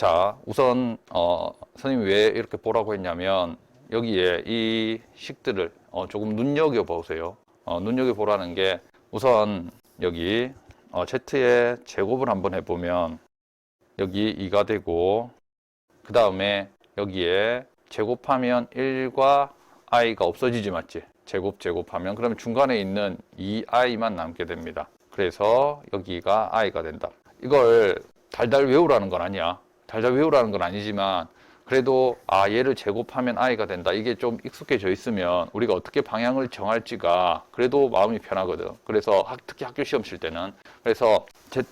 자, 우선 어, 선생님이 왜 이렇게 보라고 했냐면 여기에 이 식들을 어, 조금 눈여겨 보세요. 어, 눈여겨 보라는 게 우선 여기 어, Z의 제곱을 한번 해보면 여기 2가 되고 그 다음에 여기에 제곱하면 1과 i가 없어지지 맞지? 제곱 제곱하면 그러면 중간에 있는 2i만 남게 됩니다. 그래서 여기가 i가 된다. 이걸 달달 외우라는 건 아니야. 달달 외우라는 건 아니지만 그래도 아 얘를 제곱하면 i가 된다. 이게 좀 익숙해져 있으면 우리가 어떻게 방향을 정할지가 그래도 마음이 편하거든. 그래서 학- 특히 학교 시험 칠 때는 그래서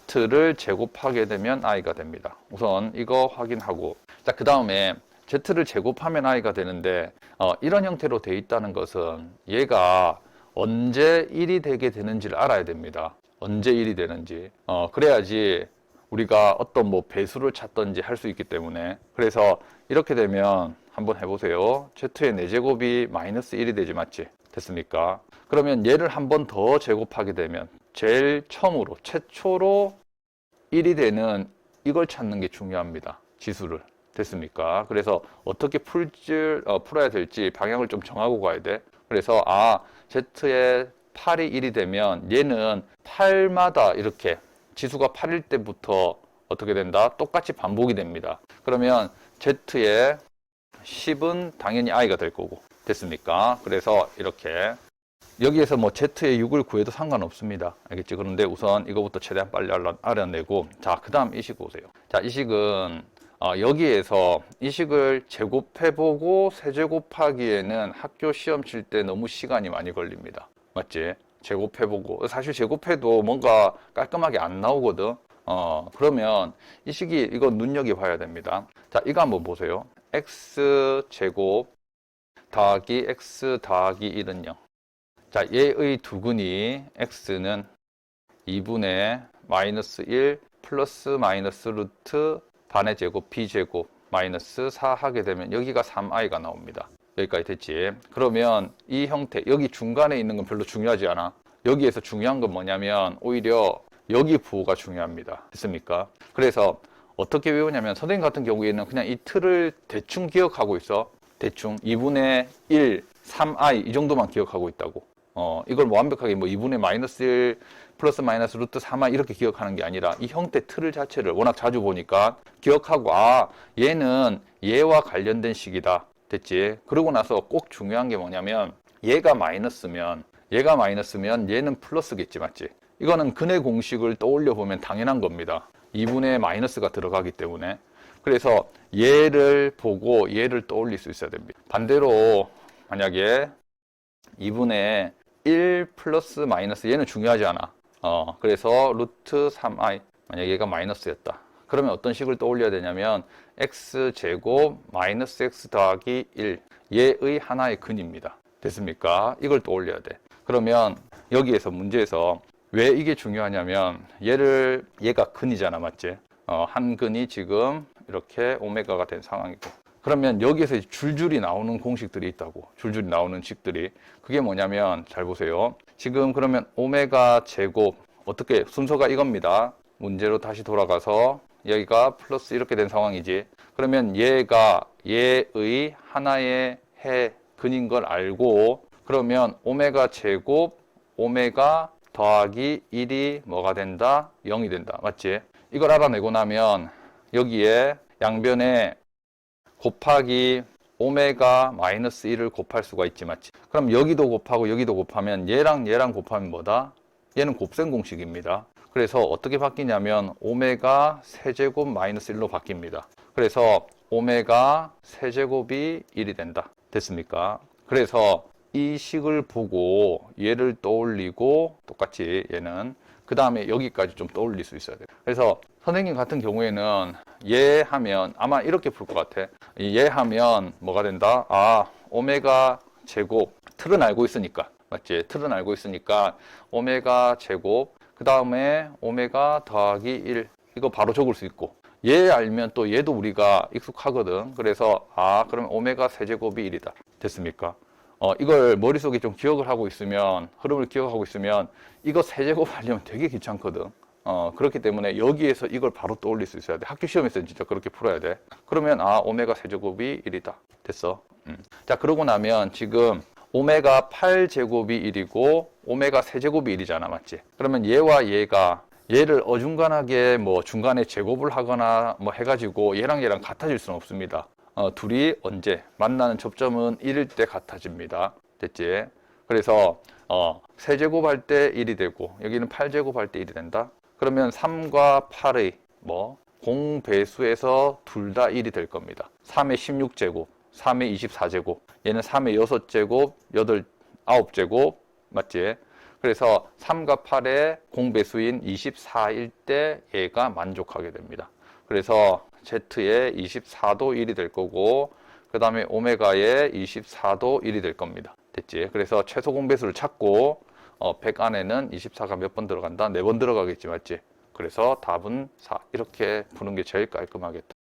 z를 제곱하게 되면 i가 됩니다. 우선 이거 확인하고 자 그 다음에 z를 제곱하면 i가 되는데 어, 이런 형태로 돼 있다는 것은 얘가 언제 1이 되게 되는지를 알아야 됩니다. 언제 1이 되는지. 어, 그래야지 우리가 어떤 뭐 배수를 찾던지 할 수 있기 때문에 그래서 이렇게 되면 한번 해보세요. z의 4제곱이 마이너스 1이 되지 맞지? 됐습니까? 그러면 얘를 한번 더 제곱하게 되면 제일 처음으로 최초로 1이 되는 이걸 찾는 게 중요합니다. 지수를. 됐습니까? 그래서 어떻게 풀지, 어, 풀어야 될지 방향을 좀 정하고 가야 돼. 그래서 아, Z의 8이 1이 되면 얘는 8마다 이렇게 지수가 8일 때부터 어떻게 된다? 똑같이 반복이 됩니다. 그러면 Z의 10은 당연히 i가 될 거고. 됐습니까? 그래서 이렇게 여기에서 뭐 Z의 6을 구해도 상관없습니다. 알겠지? 그런데 우선 이거부터 최대한 빨리 알아- 알아내고 자, 그 다음 이 식 보세요. 자, 이 식은 어, 여기에서 이 식을 제곱해보고 세제곱하기에는 학교 시험 칠 때 너무 시간이 많이 걸립니다. 맞지? 제곱해보고 사실 제곱해도 뭔가 깔끔하게 안 나오거든. 어, 그러면 이 식이 이거 눈여겨봐야 됩니다. 자, 이거 한번 보세요. x 제곱 더하기 x 더하기 1은 0. 자, 얘의 두근이 x는 2분의 마이너스 1 플러스 마이너스 루트 반의 제곱 b제곱 마이너스 4 하게 되면 여기가 3i가 나옵니다. 여기까지 됐지. 그러면 이 형태, 여기 중간에 있는 건 별로 중요하지 않아. 여기에서 중요한 건 뭐냐면 오히려 여기 부호가 중요합니다. 됐습니까? 그래서 어떻게 외우냐면 선생님 같은 경우에는 그냥 이 틀을 대충 기억하고 있어. 대충 2분의 1, 3i 이 정도만 기억하고 있다고. 어, 이걸 뭐 완벽하게 뭐 2분의 마이너스 1 플러스 마이너스 루트 3i 이렇게 기억하는 게 아니라 이 형태 틀 자체를 워낙 자주 보니까 기억하고 아, 얘는 얘와 관련된 식이다. 됐지? 그러고 나서 꼭 중요한 게 뭐냐면 얘가 마이너스면 얘가 마이너스면 얘는 플러스겠지, 맞지? 이거는 근의 공식을 떠올려 보면 당연한 겁니다. 2분의 마이너스가 들어가기 때문에. 그래서 얘를 보고 얘를 떠올릴 수 있어야 됩니다. 반대로 만약에 2분의 1 플러스 마이너스 얘는 중요하지 않아. 어, 그래서 루트 3i 만약 얘가 마이너스였다. 그러면 어떤 식을 떠올려야 되냐면 x 제곱 마이너스 x 더하기 1 얘의 하나의 근입니다. 됐습니까? 이걸 떠올려야 돼. 그러면 여기에서 문제에서 왜 이게 중요하냐면 얘를 얘가 근이잖아, 맞지? 어, 한 근이 지금 이렇게 오메가가 된 상황이고 그러면 여기에서 줄줄이 나오는 공식들이 있다고 줄줄이 나오는 식들이 그게 뭐냐면 잘 보세요 지금 그러면 오메가 제곱 어떻게 순서가 이겁니다 문제로 다시 돌아가서 여기가 플러스 이렇게 된 상황이지 그러면 얘가 얘의 하나의 해 근인 걸 알고 그러면 오메가 제곱 오메가 더하기 1이 뭐가 된다? 0이 된다. 맞지? 이걸 알아내고 나면 여기에 양변에 곱하기 오메가 마이너스 1을 곱할 수가 있지 맞지? 그럼 여기도 곱하고 여기도 곱하면 얘랑 얘랑 곱하면 뭐다? 얘는 곱셈 공식입니다. 그래서 어떻게 바뀌냐면 오메가 세제곱 마이너스 1로 바뀝니다. 그래서 오메가 세제곱이 1이 된다. 됐습니까? 그래서 이 식을 보고 얘를 떠올리고 똑같이 얘는 그 다음에 여기까지 좀 떠올릴 수 있어야 돼요. 그래서 선생님 같은 경우에는 얘 하면 아마 이렇게 풀 것 같아. 얘 하면 뭐가 된다? 아, 오메가 제곱. 틀은 알고 있으니까. 맞지? 틀은 알고 있으니까 오메가 제곱. 그 다음에 오메가 더하기 1. 이거 바로 적을 수 있고. 얘 알면 또 얘도 우리가 익숙하거든. 그래서 아, 그러면 오메가 세제곱이 1이다. 됐습니까? 어, 이걸 머릿속에 좀 기억을 하고 있으면, 흐름을 기억하고 있으면, 이거 세제곱 하려면 되게 귀찮거든. 어, 그렇기 때문에 여기에서 이걸 바로 떠올릴 수 있어야 돼. 학교 시험에서는 진짜 그렇게 풀어야 돼. 그러면 아, 오메가 세제곱이 1이다. 됐어. 음. 자, 그러고 나면 지금 오메가 8제곱이 1이고 오메가 세제곱이 1이잖아. 맞지? 그러면 얘와 얘가 얘를 어중간하게 뭐 중간에 제곱을 하거나 뭐 해가지고 얘랑 얘랑 같아질 수는 없습니다. 어, 둘이 언제 만나는 접점은 1일 때 같아집니다. 됐지? 그래서 어, 세제곱 할 때 1이 되고 여기는 8제곱 할 때 1이 된다. 그러면 3과 8의 뭐 공배수에서 둘 다 1이 될 겁니다. 3의 16제곱, 3의 24제곱, 얘는 3의 6제곱, 8, 9제곱, 맞지? 그래서 3과 8의 공배수인 24일 때 얘가 만족하게 됩니다. 그래서 Z의 24도 1이 될 거고, 그 다음에 오메가의 24도 1이 될 겁니다. 됐지? 그래서 최소 공배수를 찾고, 어, 100 안에는 24가 몇 번 들어간다? 4번 들어가겠지, 맞지? 그래서 답은 4. 이렇게 푸는 게 제일 깔끔하겠다.